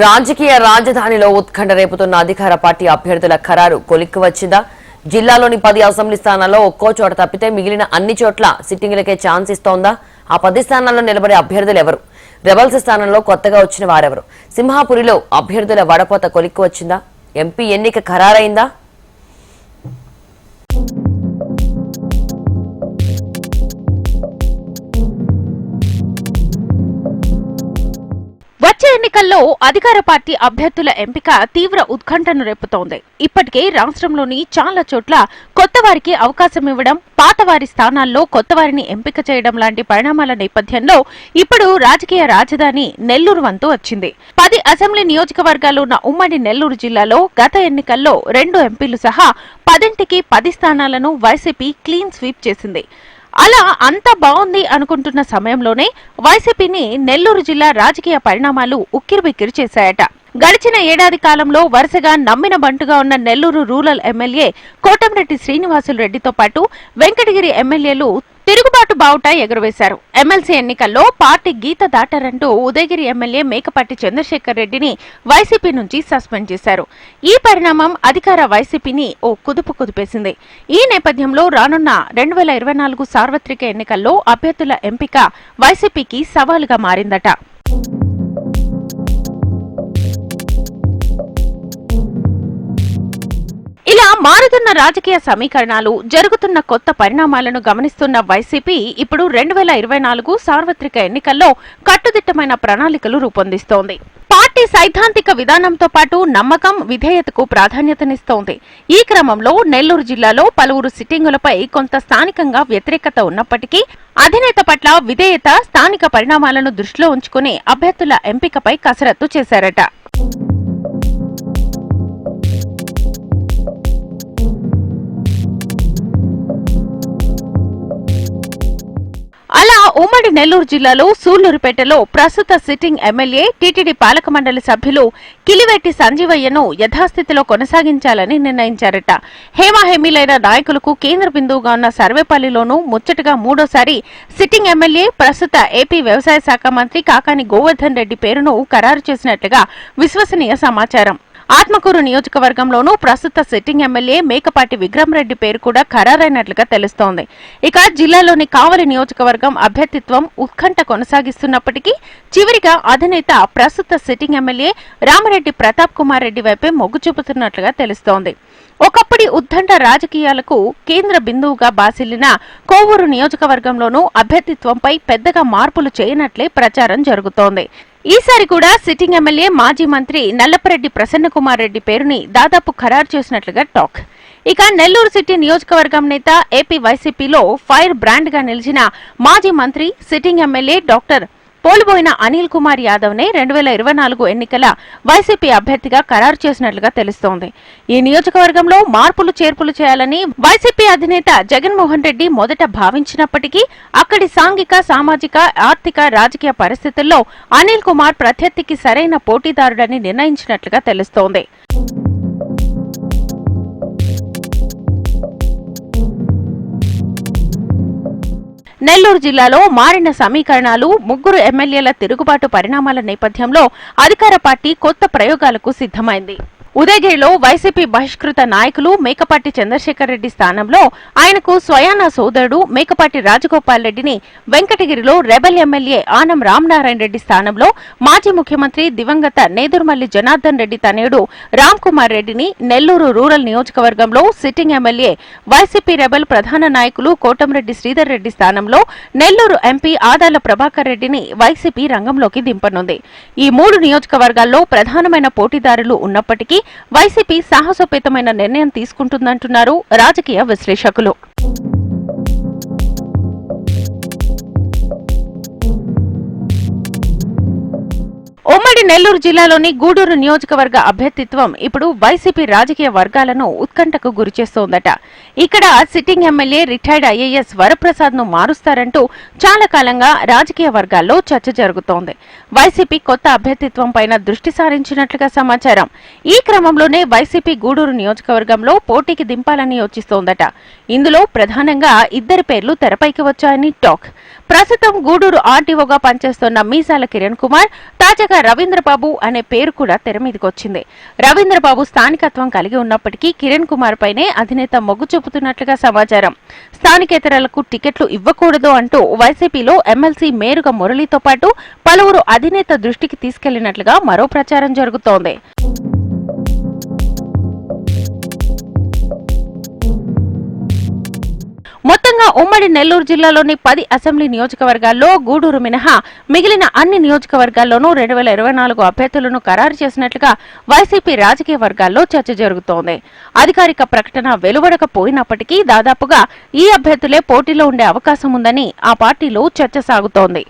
రాజకీయ రాజధానిలో ఉత్కంఠ రేపుతున్న అధికార పార్టీ అభ్యర్థుల ఖరారు కొలిక్కి వచ్చిందా? జిల్లాలోని పది అసెంబ్లీ స్థానాల్లో ఒక్కో చోట తప్పితే మిగిలిన అన్ని చోట్ల సిట్టింగ్లకే ఛాన్స్ ఇస్తోందా? ఆ పది స్థానాల్లో నిలబడే అభ్యర్థులు ఎవరు? రెబల్స్ స్థానంలో కొత్తగా వచ్చిన వారెవరు? సింహాపురిలో అభ్యర్థుల వడపోత కొలిక్కి వచ్చిందా? ఎంపీ ఎన్నిక ఖరారైందా? ఎన్నికల్లో అధికార పార్టీ అభ్యర్థుల ఎంపిక తీవ్ర ఉత్కంఠను రేపుతోంది. ఇప్పటికే రాష్ట్రంలోని చాలా చోట్ల కొత్త వారికి అవకాశం ఇవ్వడం పాత వారి స్థానాల్లో కొత్త వారిని ఎంపిక చేయడం లాంటి పరిణామాల నేపథ్యంలో ఇప్పుడు రాజకీయ రాజధాని నెల్లూరు వంతు వచ్చింది. పది అసెంబ్లీ నియోజకవర్గాలు ఉన్న ఉమ్మడి నెల్లూరు జిల్లాలో గత ఎన్నికల్లో రెండు ఎంపీలు సహా పదింటికి పది స్థానాలను వైసీపీ క్లీన్ స్వీప్ చేసింది. అలా అంత బాగుంది అనుకుంటున్న సమయంలోనే వైసీపీని నెల్లూరు జిల్లా రాజకీయ పరిణామాలు ఉక్కిరిబిక్కిరి చేశాయట. గడిచిన ఏడాది కాలంలో వరుసగా నమ్మిన బంటుగా ఉన్న నెల్లూరు రూరల్ ఎమ్మెల్యే కోటంరెడ్డి శ్రీనివాసులు రెడ్డితో పాటు వెంకటగిరి ఎమ్మెల్యేలు తిరుగుబాటు బావుట ఎగురవేశారు. ఎమ్మెల్సీ ఎన్నికల్లో పార్టీ గీత దాటారంటూ ఉదయగిరి ఎమ్మెల్యే మేకపాటి చంద్రశేఖర్ రెడ్డిని వైసీపీ నుంచి సస్పెండ్ చేశారు. ఈ పరిణామం అధికార వైసీపీని ఓ కుదుపు కుదిపేసింది. ఈ నేపథ్యంలో రానున్న రెండు వేల ఇరవై నాలుగు సార్వత్రిక ఎన్నికల్లో అభ్యర్థుల ఎంపిక వైసీపీకి సవాలుగా మారిందట. ఇలా మారుతున్న రాజకీయ సమీకరణాలు జరుగుతున్న కొత్త పరిణామాలను గమనిస్తున్న వైసీపీ ఇప్పుడు రెండు వేల ఇరవై నాలుగు సార్వత్రిక ఎన్నికల్లో కట్టుదిట్టమైన ప్రణాళికలు రూపొందిస్తోంది. పార్టీ సైద్ధాంతిక విధానంతో పాటు నమ్మకం విధేయతకు ప్రాధాన్యతనిస్తోంది. ఈ క్రమంలో నెల్లూరు జిల్లాలో పలువురు సిట్టింగులపై కొంత స్థానికంగా వ్యతిరేకత ఉన్నప్పటికీ అధినేత పట్ల విధేయత స్థానిక పరిణామాలను దృష్టిలో ఉంచుకుని అభ్యర్థుల ఎంపికపై కసరత్తు చేశారట. ఉమ్మడి నెల్లూరు జిల్లాలో సూళ్ళూరుపేటలో ప్రస్తుత సిట్టింగ్ ఎమ్మెల్యే టీటీడీ పాలక మండలి సభ్యులు కిలివెట్టి సంజీవయ్యను యథాస్థితిలో కొనసాగించాలని నిర్ణయించారట. హేమాహేమీలైన నాయకులకు కేంద్ర బిందువుగా ఉన్న సర్వేపల్లిలోనూ ముచ్చటగా మూడోసారి సిట్టింగ్ ఎమ్మెల్యే ప్రస్తుత ఏపీ వ్యవసాయ శాఖ మంత్రి కాకాని గోవర్ధన్ రెడ్డి పేరును ఖరారు చేసినట్లుగా విశ్వసనీయ సమాచారం. ఆత్మకూరు నియోజకవర్గంలోనూ ప్రస్తుత సిట్టింగ్ ఎమ్మెల్యే మేకపాటి విక్రమరెడ్డి పేరు కూడా ఖరారైనట్లుగా తెలుస్తోంది. ఇక జిల్లాలోని కావలి నియోజకవర్గం అభ్యర్థిత్వం ఉత్కంఠ కొనసాగిస్తున్నప్పటికీ చివరిగా అధినేత ప్రస్తుత సిట్టింగ్ ఎమ్మెల్యే రామరెడ్డి ప్రతాప్ కుమార్ రెడ్డి వైపే మొగ్గు చూపుతున్నట్లుగా తెలుస్తోంది. ఒకప్పటి ఉద్దండ రాజకీయాలకు కేంద్ర బిందువుగా బాసిల్లిన కోవూరు నియోజకవర్గంలోనూ అభ్యర్థిత్వంపై పెద్దగా మార్పులు చేయనట్లే ప్రచారం జరుగుతోంది. ఈసారి కూడా సిట్టింగ్ ఎమ్మెల్యే మాజీ మంత్రి నల్లపరెడ్డి ప్రసన్నకుమార్ రెడ్డి పేరుని దాదాపు ఖరారు చేసినట్లుగా టాక్. ఇక నెల్లూరు సిటీ నియోజకవర్గం నేత ఏపీ వైసీపీలో ఫైర్ బ్రాండ్గా నిలిచిన మాజీ మంత్రి sitting MLA doctor Poluboina Anil Kumar Yadav నే రెండు వేల ఇరవై నాలుగు ఎన్నికల వైసీపీ అభ్యర్థిగా ఖరారు చేసినట్లుగా తెలుస్తోంది. ఈ నియోజకవర్గంలో మార్పులు చేర్పులు చేయాలని వైసీపీ అధినేత జగన్మోహన్ రెడ్డి మొదట భావించినప్పటికీ అక్కడి సాంఘిక సామాజిక ఆర్థిక రాజకీయ పరిస్థితుల్లో అనిల్ కుమార్ ప్రత్యర్థికి సరైన పోటీదారుడని నిర్ణయించినట్లుగా తెలుస్తోంది. నెల్లూరు జిల్లాలో మారిన సమీకరణాలు ముగ్గురు ఎమ్మెల్యేల తిరుగుబాటు పరిణామాల నేపథ్యంలో అధికార పార్టీ కొత్త ప్రయోగాలకు సిద్ధమైంది. ఉదయగిరిలో వైసీపీ బహిష్కృత నాయకులు మేకపాటి చంద్రశేఖర్ రెడ్డి స్థానంలో ఆయనకు స్వయానా సోదరుడు మేకపాటి రాజగోపాల్ రెడ్డిని వెంకటగిరిలో రెబల్ ఎమ్మెల్యే ఆనం రామనారాయణ రెడ్డి స్థానంలో మాజీ ముఖ్యమంత్రి దివంగత నేదురుమల్లి జనార్దన్ రెడ్డి తనయుడు రామ్ కుమార్ రెడ్డిని నెల్లూరు రూరల్ నియోజకవర్గంలో సిట్టింగ్ ఎమ్మెల్యే వైసీపీ రెబల్ ప్రధాన నాయకులు కోటంరెడ్డి శ్రీధర్ రెడ్డి స్థానంలో నెల్లూరు ఎంపీ ఆదాల ప్రభాకర్ రెడ్డిని వైసీపీ రంగంలోకి దింపనుంది. ఈ మూడు నియోజకవర్గాల్లో ప్రధానమైన పోటీదారులు ఉన్నప్పటికీ వైసీపీ సాహసోపేతమైన నిర్ణయం తీసుకుంటుందంటున్నారు రాజకీయ విశ్లేషకులు. ఉమ్మడి నెల్లూరు జిల్లాలోని గూడూరు నియోజకవర్గ అభ్యర్థిత్వం ఇప్పుడు వైసీపీ రాజకీయ వర్గాలను ఉత్కంఠకు గురిచేస్తోందట ఇక్కడ సిట్టింగ్ ఎమ్మెల్యే రిటైర్డ్ ఐఏఎస్ వరప్రసాద్ను మారుస్తారంటూ చాలా కాలంగా రాజకీయ వర్గాల్లో చర్చ జరుగుతోంది. వైసీపీ కొత్త అభ్యర్థిత్వం పైన దృష్టి సారించినట్లుగా సమాచారం. ఈ క్రమంలోనే వైసీపీ గూడూరు నియోజకవర్గంలో పోటీకి దింపాలని యోచిస్తోందట. ఇందులో ప్రధానంగా ఇద్దరి పేర్లు తెరపైకి వచ్చాయని టాక్. ప్రస్తుతం గూడూరు ఆర్టీఓగా పనిచేస్తున్న మీసాల కిరణ్ కుమార్ తాజాగా రవీంద్రబాబు అనే పేరు కూడా తెర మీదకొచ్చింది. రవీంద్రబాబు స్థానికత్వం కలిగి ఉన్నప్పటికీ కిరణ్ కుమార్ పైనే అధినేత మొగ్గు చూపుతున్నట్లుగా సమాచారం. స్థానికేతరాలకు టికెట్లు ఇవ్వకూడదు అంటూ వైసీపీలో ఎమ్మెల్సీ మేరుగా మురళితో పాటు పలువురు అధినేత దృష్టికి తీసుకెళ్ళినట్లుగా మరో ప్రచారం జరుగుతోంది. ఉమ్మడి నెల్లూరు జిల్లాలోని పది అసెంబ్లీ నియోజకవర్గాల్లో గూడూరు మినహా మిగిలిన అన్ని నియోజకవర్గాల్లోనూ రెండు వేల ఇరవై నాలుగు అభ్యర్థులను ఖరారు చేసినట్లుగా వైసీపీ రాజకీయ వర్గాల్లో చర్చ జరుగుతోంది. అధికారిక ప్రకటన వెలువడకపోయినప్పటికీ దాదాపుగా ఈ అభ్యర్థులే పోటీలో ఉండే అవకాశం ఉందని ఆ పార్టీలో చర్చ సాగుతోంది.